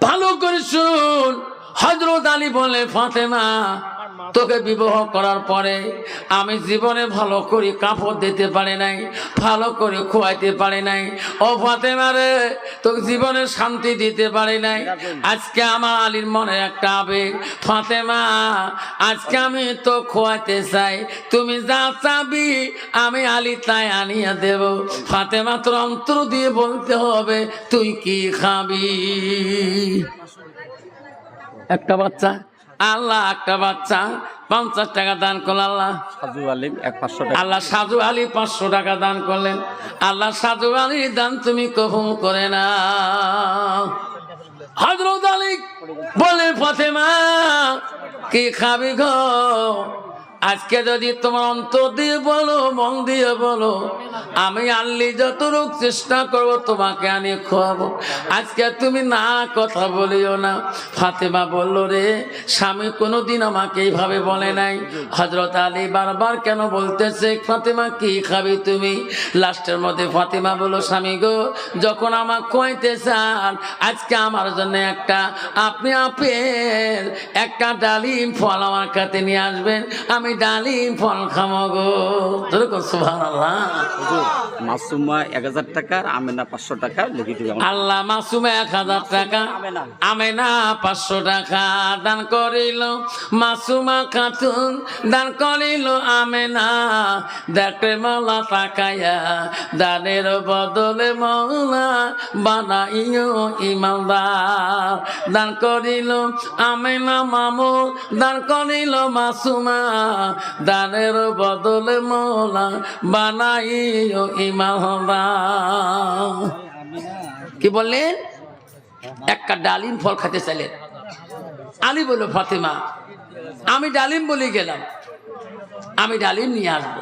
ভালো করে শুন হজরত আলী বলে ফাতেমা তোকে বিবাহ করার পরে আমি জীবনে ভালো করে কাপড় দিতে পারি নাই, ভালো করে খোয়াইতে পারি নাই। ও ফাতেমা রে, তোকে জীবনে শান্তি দিতে পারি নাই। আজকে আমার আলীর মনে একটা আবেগ, ফাতেমা, আজকে আমি তো খোয়াইতে চাই, তুমি যা চাবি আমি আলী তাই আনিয়ে দেব। ফাতেমা, তোর অন্তর দিয়ে বলতে হবে, তুই কি খাবি? একটা বাচ্চা আল্লাহ একটা বাচ্চা পঞ্চাশ টাকা দান করল আল্লাহ। সাজু আলী এক পাঁচশো টাকা। আল্লাহ সাজু আলী পাঁচশো টাকা দান করলেন। আল্লাহ সাজু আলীর দান তুমি কবুল করে না হজরত আলী বলে ফতেমা কি খাবি গো? আজকে যদি তোমার অন্তর দিয়ে বলো, মন দিয়ে বলো, আমি আল্লি যতটুক চেষ্টা করব, তোমাকে আনি খাওয়াবো আজকে তুমি না কথা বলিও না। ফাতেমা বলল, রে, স্বামী কোনোদিন আমাকে এইভাবে বলে নাই। হজরত আলী বারবার কেন বলতেছে, ফাতেমা, কি খাবি তুমি? লাস্টের মধ্যে ফাতেমা বলল, স্বামী গো, যখন আমার খোয়াইতে চান, আজকে আমার জন্য একটা, আপনি আপেল, একটা ডালিম ফল আমার কাছে নিয়ে আসবেন। আমি ডালিম ফল খামো গো। যেরকম সুভান আল্লাহ মাসুমা এক হাজার টাকা আর আমেনা পাঁচশো টাকা লিখে দিবে আল্লাহ মাসুমে এক হাজার টাকা আমেনা। আমেনা পাঁচশো টাকা দান করিল। মাসুমা খাতুন দান করিল আমেনা। দেখে মালা তাকায়া দানের বদলে মৌলা বানাইও ইমানদার। দান করিল আমেনা মামু দান করিল মাসুমা। দানের বদলে মৌলা বানাইও ইমানদার কি বললেন? একটা ডালিম ফল খেতে চাইলেন। আলী বলল, ফাতেমা, আমি ডালিম বলি গেলাম। আমি ডালিম নিয়ে আসব।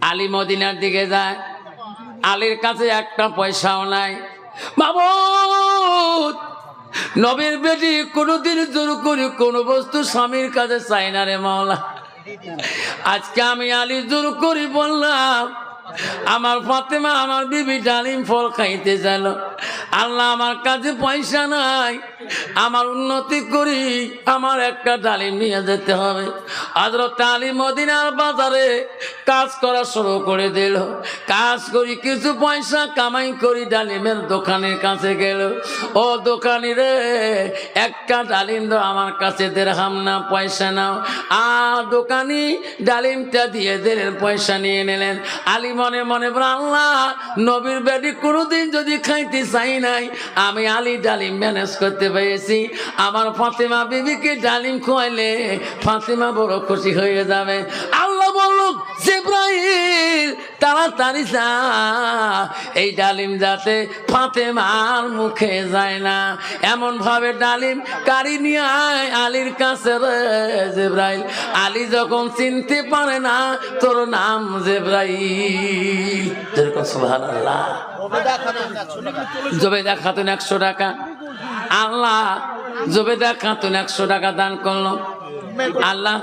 আলী মদিনার দিকে যায়। আলীর কাছে একটা পয়সাও নাই। মামুদ নবীর বেটি কোনোদিন জোর করে কোনো বস্তু স্বামীর কাছে চাই না রে মাওলা আজকে আমি আলী জোর করি বললাম আমার ফাতেমা আমার বিবি ডালিম ফল খাইতে চাইল। আল্লাহ আমার কাছে পয়সা নাই। আমার উন্নতি করি, আমার একটা ডালিম নিয়ে যেতে হবে। হজরত আলী মদিনার বাজারে কাজ করা শুরু করে দিল। কাজ করি, কিছু পয়সা কামাই করি, ডালিমের দোকানের কাছে গেল। ও দোকানি রে একটা ডালিম দাও, আমার কাছে দেড়হাম না, পয়সা নাও। আর দোকানি ডালিমটা দিয়ে দিলেন পয়সা নিয়ে নিলেন। আলী মনে মনে আল্লাহ, নবীর বেডি কোনোদিন যদি খাইতে চাই নাই, আমি আলী ডালিম ম্যানেজ করতে পেরেছি। আমার ফাতেমা বিবিকে ডালিম খোয়াইলে ফাতেমা বড় খুশি হয়ে যাবে। জিব্রাইল, তাড়াতাড়ি যা। এই ডালিম যাতে ফাতেমার মুখে যায় না। এমন ভাবে ডালিম কারি নিয়ে আয় আলীর কাছে রে জেব্রাইল। আলী যখন চিনতে পারে না, তোর নাম জেব্রাইল। যেরকম সুবহানাল্লাহ। জবেদা খাতুন একশো টাকা। আল্লাহ জবেদা খাতুন একশো টাকা দান করল। আল্লাহ।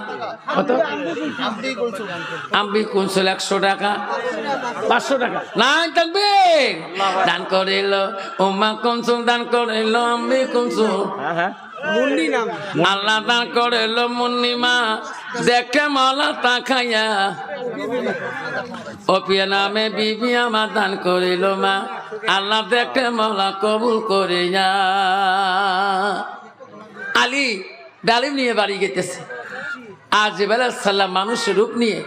কত? আমি কুনসুল একশো টাকা। পাঁচশো টাকা। না থাকবে। দান করিল উমা কুনসুল দান করিল আমি কুনসুল। হ্যাঁ হ্যাঁ। আল্লাহ দান করিল মুন্নিমা দেখে মালা তাকাইয়া অপিয়া নামে বিবি আমার দান করিল মা। আল্লাহ দেখে মালা কবুল করে যা আলী ডালিম নিয়ে বাড়ি গেতেছে। আর জিবাল সাল্লাম মানুষের রূপ নিয়ে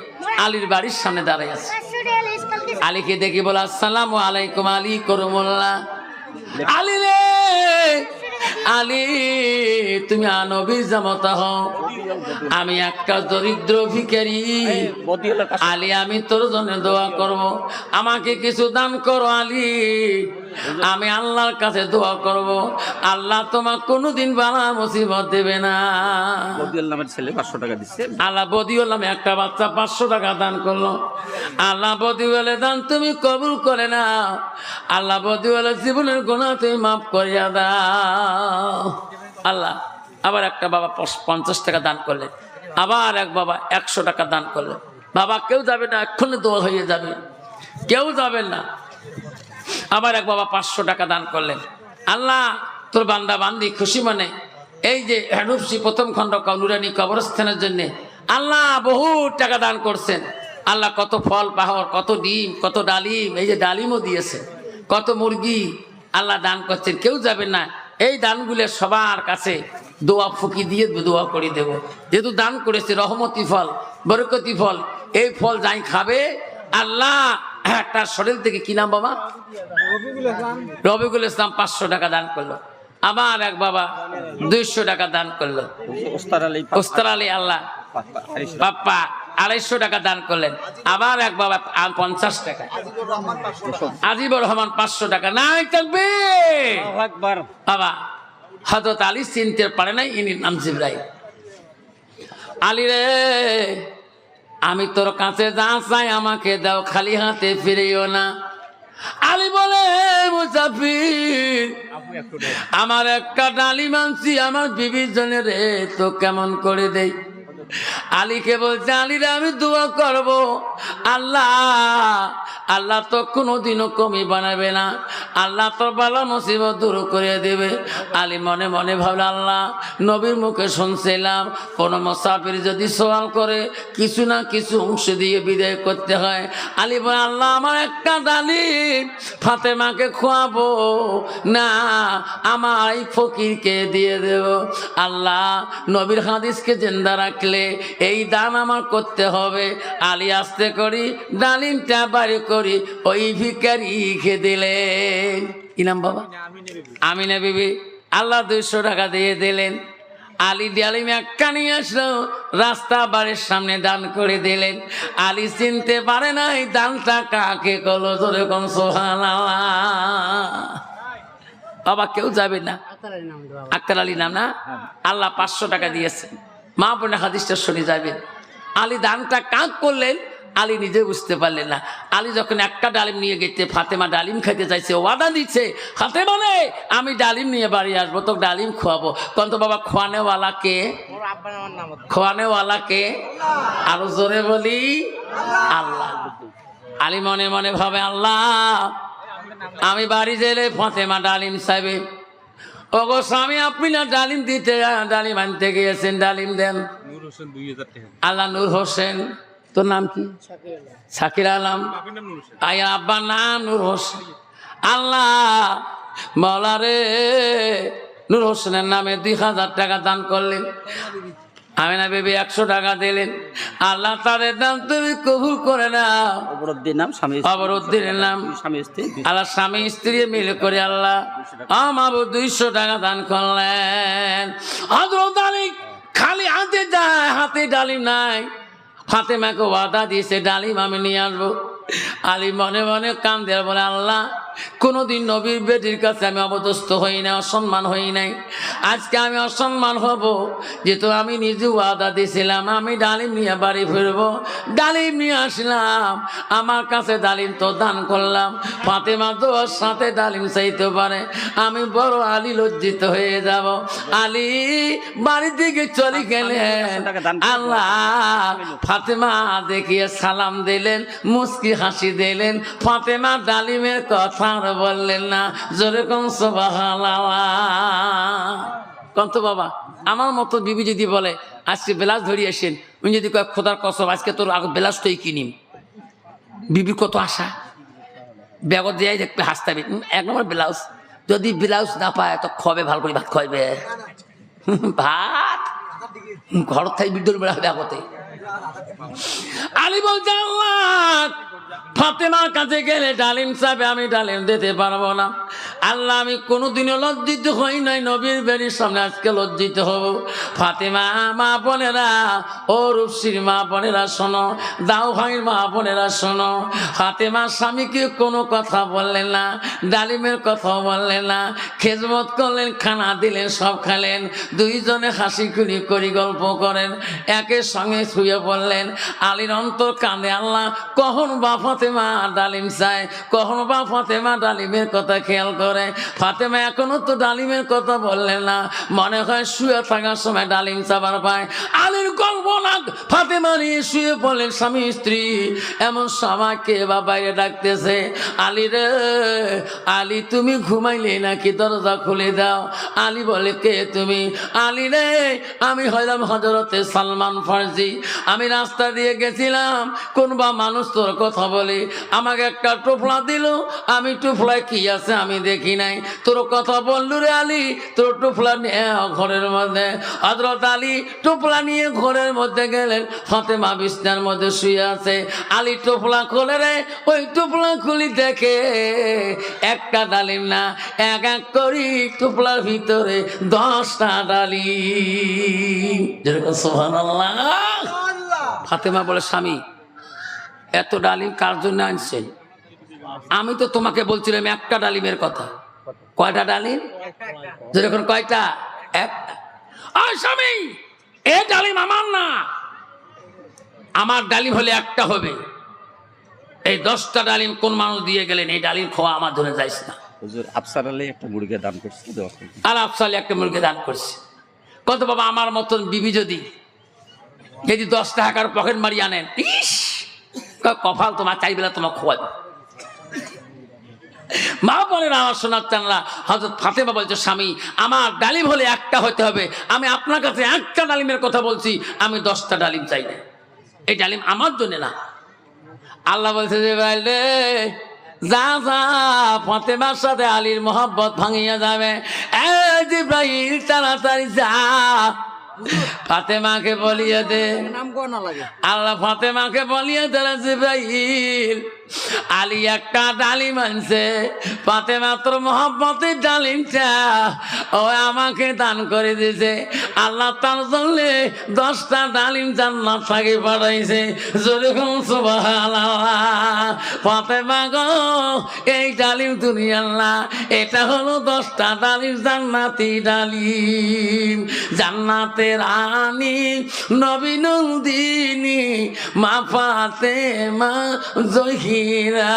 আলীর বাড়ির সামনে দাঁড়ায় আছে। আলীকে দেখি বলে, আসসালামু আলাইকুম আলী করমুল্লাহ। আলী রে, আলী, তুমি আনবীর জামতা হও। আমি একটা দরিদ্র বদি আলী, আমি তোর জন্য দোয়া করব। আমাকে কিছু দান করো আলী। আমি আল্লাহর কাছে দোয়া করব। আল্লাহ তোমার কোনোদিন বালা মুসিবত দেবে না। বদিউল ছেলে পাঁচশো টাকা দিচ্ছে। আল্লাহ বদি হলাম একটা বাচ্চা পাঁচশো টাকা দান করল। আল্লাহ বদি বলে দান তুমি কবুল করে না আল্লাহ বদি বলে জীবনের গোনা তুমি মাফ করিয়া দাও। আল্লাহ আবার একটা বাবা পঞ্চাশ টাকা দান করলেন আবার এক বাবা একশো টাকা দান করলেন বাবা কেউ যাবে না এক্ষুনি দোয়া হয়ে যাবে। কেউ যাবেন না। আবার এক বাবা পাঁচশো টাকা দান করলেন। আল্লাহ, তোর বান্দা বান্দি খুশি মনে? এই যে হেডুপসি প্রথম খণ্ড নুরানি কবরস্থানের জন্য আল্লাহ বহু টাকা দান করছেন। আল্লাহ কত ফল পাহর কত ডিম, কত ডালিম, এই যে ডালিমও দিয়েছে। কত মুরগি আল্লাহ দান করছেন, কেউ যাবে না। এই দানগুলো সবার কাছে দোয়া ফুকি দিয়ে দোয়া করে দেব। যেহেতু দান করেছে, রহমতি ফল, বরকতি ফল, এই ফল যাই খাবে, আল্লাহ তার শরীর থেকে কি নাম বাবা? রবিকুল ইসলাম। পাঁচশো টাকা দান করল। আবার এক বাবা দুইশো টাকা দান করল। ওস্তাদ আলী ওস্তার আলী আল্লাহ। বাপ্পা আড়াইশো টাকা। দান করলেন। আবার এক বাবা পঞ্চাশ টাকা। আজিবুর রহমান পাঁচশো টাকা। নাই থাকবে। বাবা হজরত আলী চিনতে পারে নাই ইনি নাম জিব্রাই আলী রে আমি তোর কাছে যা চাই আমাকে দাও খালি হাতে ফিরেও না। আলী বলে মুসাফির আমার একটা ডালি মানছি আমার বিবির জনের রে তো কেমন করে দেই? আলীকে বলছে, আলীরে আমি দোয়া করব। আল্লাহ আল্লাহ তো কোনোদিনও কমি বানাবে না। আল্লাহ তো বালা মুসিবত দূর করে দেবে। আলী মনে মনে ভাবল, আল্লাহ, নবীর মুখে শুনছিলাম, কোনো মুসাফির যদি সওয়াল করে, কিছু না কিছু অংশ দিয়ে বিদায় করতে হয়। আলী বলে, আল্লাহ, আমার একটা ডালি ফাতেমাকে খোয়াবো। না, আমার এই ফকিরকে দিয়ে দেব। আল্লাহ নবীর হাদিসকে জেন্দা রাখলে এই দান আমার করতে হবে। আলী আস্তে করি ডালিমটা বাড়ি করি ওই ভিকারি খে দিলেন কি নাম বাবা? আমিনা বিবি। আল্লাহ দুইশো টাকা দিয়ে দিলেন। আলী ডালিম একটা নিয়ে আসলো রাস্তা বাড়ির সামনে দান করে দিলেন। আলী চিনতে পারে না এই দানটা কাকে কলো ধরে কোন সোহান বাবা কেউ যাবে না। আক্তার আলী নাম না? আল্লাহ পাঁচশো টাকা দিয়েছে মা বোনে হাদিসটা শুনে যাবেন। আলী দানটা কাক করলেন? আলী নিজে বুঝতে পারলেন না। আলী যখন একটা ডালিম নিয়ে গেছে, ফাতেমা ডালিম খেতে চাইছে, ওয়াদা দিচ্ছে হাতে বলে আমি ডালিম নিয়ে বাড়ি আসব তো ডালিম খোয়াবো। কন্ত বাবা, খোয়ানেওয়ালা কে? খোয়ানেওয়ালা কে? আরও জোরে বলি, আল্লাহ। আলী মনে মনে ভাবে, আল্লাহ, আমি বাড়ি গেলে ফাতেমা ডালিম চাইবে ওগো স্বামী আপনি না ডালিম দিতে ডালিম আনতে গিয়েছেন ডালিম দেন। আল্লাহ নূর হোসেন তোর নাম কি? সাকির আলম। আয়া আব্বার নাম নূর হোসেন। আল্লাহ মৌলারে নূর হোসেনের নামে দুই হাজার টাকা দান করলেন। আমি না বেবি একশো টাকা দিলেন। আল্লাহ তাদের নাম তুমি কবুল করে না অবরুদ্দিন নাম স্বামী অবরুদ্দিনের নাম। স্বামী স্ত্রী আল্লাহ স্বামী স্ত্রী মিলে করে আল্লাহ আমার দুইশো টাকা দান করলেন। হজরত আলী খালি হাতে যায় হাতে ডালিম নাই। ফাতেমাকে ওয়াদা দিয়েছে ডালিম আমি নিয়ে আসব। আলী মনে মনে কান দেওয়ার বলে আল্লাহ কোনোদিন নবীর বেটির কাছে আমি অবদস্ত হই না অসম্মান হই নাই। আজকে আমি অসম্মান হব, যেহেতু আমি নিজে ওয়াদা দিয়েছিলাম আমি ডালিম নিয়ে বাড়ি ফিরবো। ডালিম নিয়ে আসলাম, আমার কাছে ডালিম তো দান করলাম, ফাতেমা ওর সাথে ডালিম চাইতে পারে। আমি বড় আলী লজ্জিত হয়ে যাব। আলী, বাড়ির দিকে চলে গেলেন। আল্লাহ ফাতেমা দেখিয়ে সালাম দিলেন মুস্কি হাসি দিলেন। ফাতেমা ডালিমের কথা আর বললেন না, জোরে কম কন্ত বাবা, আমার মতো বিবি যদি বলে, আজকে বেলাস ধরিয়ে আসেন, উনি যদি কয়, খোদার কসম, আজকে তোর আগে বেলাসটাই কিনিম বিবির কত আশা? ব্যাগত দিয়ে দেখবে হাসতে হবে এক নম্বর ব্লাউজ, যদি ব্লাউজ না পায়, তো খবে ভালো করে ভাত খাইবে ভাত? ঘর থেকে বিদ্যুৎ বেড়া ব্যাগতে। আলী বলছে আল্লাহ ফাতেমার কাছে গেলে ডালিম সাহেব আমি ডালিম দিতে পারব না। আল্লাহ, আমি কোনোদিনও লজ্জিত হই নাই নবীর বেরির সামনে, আজকে লজ্জিত হব। ফাতেমা, মা বোনেরা, ও রূপসীর মা বোনেরা, শোনো। দাও ভাইয়ের মা বোনেরা, শোনো। ফাতেমা স্বামীকে কোনো কথা বললেন না, ডালিমের কথা বললেন না। খেজমত করলেন, খানা দিলেন, সব খালেন। দুইজনে হাসি খুলি করি গল্প করেন একের সঙ্গে শুয়ে পড়লেন। আলীর অন্তর কাঁদে, আল্লাহ, কখন বা ফাতেমা ডালিম চায়, কখনো বা ফাতেমা ডালিমের কথা খেয়াল ফাতেমা এখনও তো ডালিমের কথা বললেন না। মনে হয় শুয়ে থাকার সময় ডালিম চাবার পায়। আলীর কল্পনা ফাতেমা নিয়ে শুয়ে পড়লেন স্বামী স্ত্রী এমন সময় কে বা বাইরে ডাকতেছে? আলী রে, আলী তুমি ঘুমাইলে নাকি দরজা খুলে দাও? আলী বলে, কে তুমি? আলী রে, আমি হইলাম হজরতে সালমান ফার্জি আমি রাস্তা দিয়ে গেছিলাম। কোন বা মানুষ তোর কথা বলে। আমাকে একটা টোপলা দিল। আমি টোপলায় কি আছে আমি দেখি। নাই। তোর কথা বললু রে আলী তোর টোপলা নিয়ে ঘরের মধ্যে। হজরত আলী টোপলা নিয়ে ঘরের মধ্যে গেলেন। ফাতেমা বিছনার মধ্যে শুয়ে আছে। আলী টোপলা খোলে রে ওই টোপলা খুলি দেখে একটা ডালিম না এক এক করি টোপলার ভিতরে দশটা ডালিম। যেরকম সোহান ফাতেমা বলে স্বামী এত ডালিম কার জন্য আনছেন? আমি তো তোমাকে বলছিলাম একটা ডালিমের কথা। কয়টা ডালিম? যেরকম কয়টা? একটা স্বামী এ ডালিম আমার না। আমার ডালিম হলে একটা হবে। এই দশটা ডালিম কোন মানুষ দিয়ে গেলেন? এই ডালিম খোয়া আমার ধরে যাইস না। হুজুর আফসার আলী একটা মুরগি দান করছে দেওয়া হবে। আর একটা মুরগি দান করছে। কত বাবা আমার মতন বিবি যদি যদি দশ টাকার পকেট মারি আনেন ইস কপাল তোমার চাইবেলা তোমার খোয়াবে। মা বলেন আমার সোনার চানরা হজরত ফাতেমা বলছে, স্বামী, আমার ডালিম হলে একটা হতে হবে। আমি আপনার কাছে একটা ডালিমের কথা বলছি, আমি দশটা ডালিম চাই না। এই ডালিম আমার জন্য না। আল্লাহ বলছে যে রে, যা যা, ফাতেমার সাথে আলীর মোহাব্বত ভাঙিয়া যাবে। তাড়াতাড়ি যা। ফাতেমাকে বলিয়ে দে। আল্লাহ ফাতেমাকে বলিয়ে দিলে জিব্রাইল আলী একটা ডালিম আনছে। ফাতেমা তোর মোহাব্বতের ডালিমটা ও আমাকে দান করে দিয়েছে। আল্লাহ তার জন্য দশটা ডালিম জান্নাত থাকে পাঠাইছে। যেরকম সুবহানাল্লাহ। ফাতেমা গো, এই ডালিম আল্লাহ। এটা হলো দশটা ডালিম, জান্নাতি ডালিম। জান্নাতের রানী, নবী নন্দিনী, মা ফাতে মা জহিরা।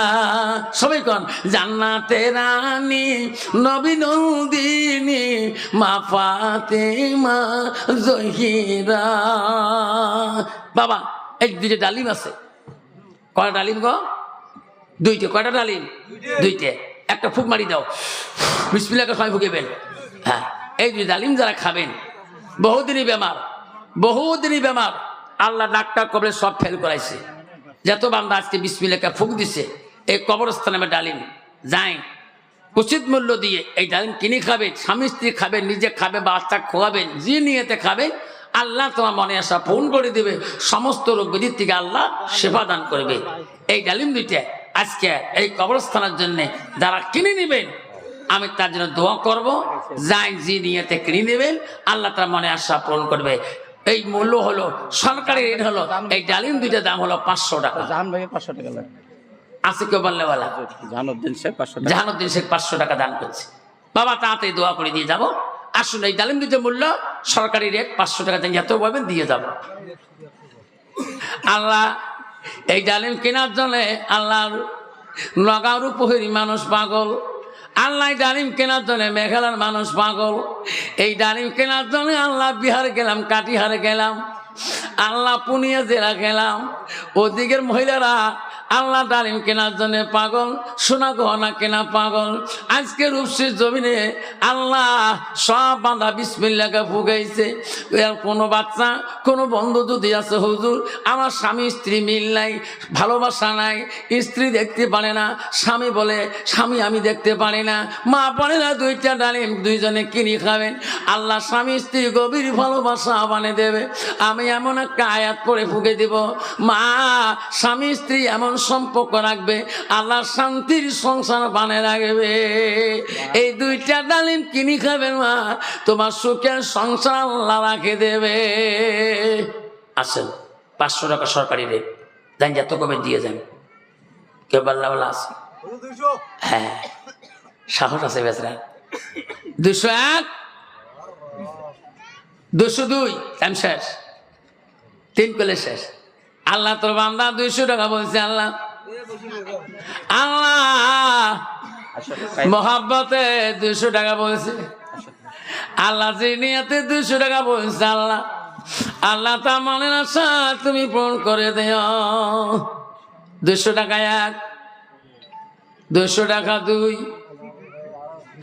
সবাই কন, জান্নাতে রানী, নবী নন্দিনী, মা ফাতে মা জহিরা। বাবা, এই দুইটা ডালিম আছে। কয়টা ডালিম গো? দুইটে কয়টা ডালিম? দুইটে। একটা ফুক মারি দাও। বিসমিল্লাকে সবাই ফুকেবেন হ্যাঁ এই দুই ডালিম যারা খাবেন বহুদিনই বেমার বহুদিনই বেমার। আল্লাহ ডাক্তার কবরে সব ফেল করাইছে। যত বান্দা আজকে বিসমিল্লাকে ফুক দিছে এই কবরস্থানে আমার ডালিম। যাই উচিত মূল্য দিয়ে এই ডালিম কিনে খাবে স্বামী স্ত্রী খাবে নিজে খাবে বাচ্চা খোয়াবেন যে নিয়েতে খাবে আল্লাহ তোমার মনে আসা ফোন করে দেবে। সমস্ত রোগ ব্যাধির থেকে আল্লাহ সেবা দান করবে। এই ডালিম দুইটা। আজকে এই কবরস্থানের জন্য যারা কিনে নেবেন আমি তার জন্য দোয়া করব। যাই জি নিয়েতে কিনে নেবেন আল্লাহ তার মনে আশা পূরণ করবে। এই মূল্য হলো সরকারি রেট হলো এই ডালিম দুইটা দাম হলো পাঁচশো টাকা। জাহান ভাই পাঁচশো টাকা আছে কেউ বললেওয়ালা জাহানুদ্দিন সাহেব পাঁচশো জাহানুদ্দিন শেখ পাঁচশো টাকা দান করছে। বাবা তাড়াতাড়ি দোয়া করে দিয়ে যাব। আসুন এই ডালিম দুটো মূল্য সরকারি রেট পাঁচশো টাকা দেন যত বলবেন দিয়ে যাব। আল্লাহ এই ডালিম কেনার জন্য আল্লাহর নগাঁওর উপহেরি মানুষ পাগল। আল্লাহ ডালিম কেনার জন্য মেঘালার মানুষ পাগল। এই ডালিম কেনার জন্য আল্লাহ বিহার গেলাম, কাটিহারে গেলাম। আল্লাহ পুনিয়া জেলা গেলাম। ওদিকের মহিলারা আল্লাহ ডালিম কেনার জন্য পাগল, সোনা গহনা কেনা পাগল। আজকে রূপসী জমিনে আল্লাহ সব বাঁধা বিসমিল্লাকে ফুগাইছে এর কোনো বাচ্চা, কোনো বন্ধু যদি আছে, হুজুর, আমার স্বামী স্ত্রী মিল নাই, ভালোবাসা নাই, স্ত্রী দেখতে পারে না, স্বামী বলে, স্বামী আমি দেখতে পারি না। মা পারে না, দুইটা ডালিম দুইজনে কিনি খাবেন। আল্লাহ স্বামী স্ত্রী গভীর ভালোবাসা বানে দেবে। আমি এমন একটা আয়াত পরে ফুকে দিব। মা স্বামী স্ত্রী এমন সম্পর্ক রাখবে আল্লাহ শান্তির সংসার বানে রাখবে। এই দুইটা ডালিম কিনি খাবেন মা তোমার সুখের সংসার আল্লাহ রাখে দেবে। আসেন পাঁচশো টাকা সরকারি রেট। দেন যত কবে দিয়ে যান। কেউ বাল্লা বাল্লা আছে? হ্যাঁ। সাহস আছে বেচরা। দুশো এক? দুশো দুই টাইম শেষ। তিন কলে শেষ। আল্লাহ তোর বান্দা দুইশো টাকা বলছে, আল্লাহ। আল্লাহ, মোহাব্বতে দুশো টাকা বলছে। আল্লাহ যে নিয়াতে দুশো টাকা বলছে, আল্লাহ। আল্লাহ তা মনে না তুমি পূরণ করে দিও। দুশো টাকা এক দুশো টাকা দুই।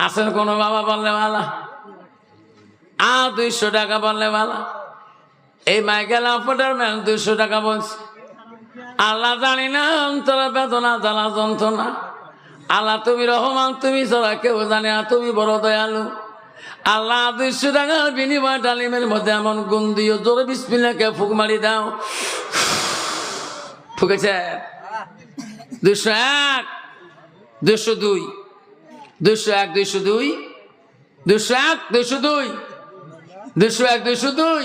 আসেন কোনো বাবা বললে বালা আর দুইশো টাকা বললে বালা এই মাইকেল অপারেটর ম্যান দুশো টাকা বলছে আল্লাহ জানি না, অন্তরে বেদনা, জ্বালা, যন্ত্রণা। আল্লাহ, তুমি রহমান, তুমি ছাড়া কেউ জানে না, তুমি বড় দয়ালু। আল্লাহ, দুইশো টাকার বিনিময় ডালিমের মধ্যে এমন গুণ দিও, জোরে বিসমিল্লাকে ফুক মারি দাও। ফুকেছে? দুশো এক দুশো দুই। দুশো এক দুশো দুই। দুশো এক দুশো দুই। দুশো এক দুশো দুই।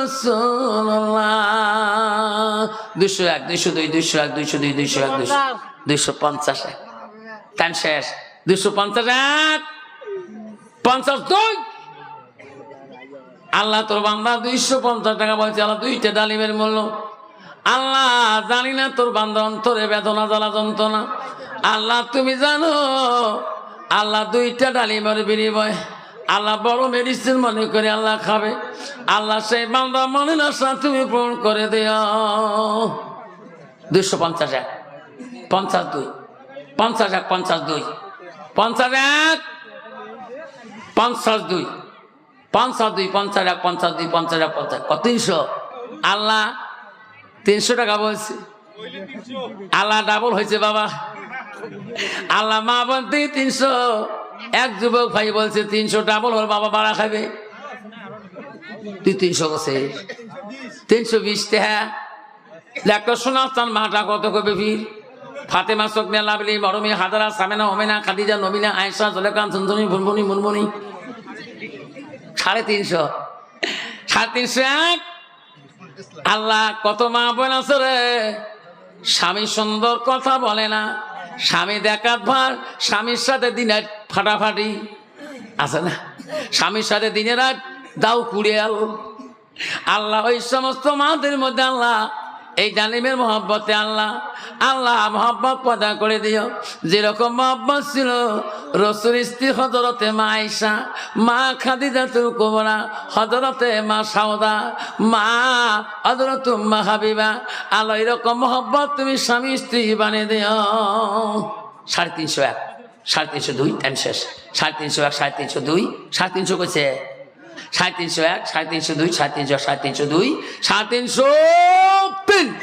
রাসূলুল্লাহ দুশো এক দুইশো দুই দুইশো এক দুইশো দুই দুইশো এক দুশো দুইশো পঞ্চাশ। এক। টাইম শেষ। দুইশো পঞ্চাশ এক। পঞ্চাশ দুই। আল্লাহ তোর বান্দা দুইশো পঞ্চাশ টাকা বলছে আল্লাহ দুইটা ডালিমের মূল্য। আল্লাহ জানি না তোর বান্দা অন্তরে বেদনা জ্বালা যন্ত্রণা। আল্লাহ তুমি জানো আল্লাহ দুইটা ডালিমের বিনিময় আল্লাহ বড় মেডিসিন মনে করে আল্লাহ খাবে। আল্লাহ সেই বান্দা মনে না তুমি পূরণ করে দিও। দুইশো পঞ্চাশ এক, পঞ্চাশ দুই, পঞ্চাশ এক, পঞ্চাশ দুই, পঞ্চাশ এক, পঞ্চাশ দুই পঞ্চাশ দুই, পঞ্চাশ এক, পঞ্চাশ দুই, পঞ্চাশ এক, পঞ্চাশ কত তিনশো? আল্লাহ তিনশো টাকা বলছে। আল্লাহ ডাবল হয়েছে বাবা। আল্লাহ মা বলতে তিনশো। এক যুবক ভাই বলছে, তিনশো ডাবল হল বাবা বাড়া খাবে তুই তিনশো বসে। তিনশো বিশ টাকা লেখা শোনাস্তান মাটা কত কবে ভিড়। ফাতেমা সকনে লাভলি মরমি হাজারা, সামেনা, ওমেনা, খাদিজা নমিনা আয়সা জলেকান চন্দনী মুনমুনি মুনমুনি। সাড়ে তিনশো। সাড়ে তিনশো এক। আল্লাহ কত মা বোন আছে রে। স্বামী সুন্দর কথা বলে না। স্বামী দেখার ভার, স্বামীর সাথে দিনে ফাটাফাটি। আছে না? স্বামীর সাথে দিনে রাত দাও কুড়ে আল আল্লাহ ওই সমস্ত মাদের মধ্যে আল্লাহ এই জালিমের মহব্বতে আল্লাহ আল্লাহ মহব্বত পয়দা করে দিও। যেরকম মহব্বত ছিল রসুল স্ত্রী হজরতে মা আয়সা মা খাদিজাতুল কুবরা হজরতে মা সাউদা মা হজরত মা হাবিবা আল্লাহ এরকম মহব্বত তুমি স্বামী স্ত্রী বানিয়ে দিও। সাড়ে তিনশো এক, সাড়ে তিনশো দুই টাইম শেষ। সাড়ে তিনশো এক, সাড়ে তিনশো দুই, সাড়ে তিনশো কইছে সাড়ে তিনশো এক সাড়ে তিনশো দুই সাড়ে তিনশো সাড়ে তিনশো দুই সাড়ে তিনশো তিন।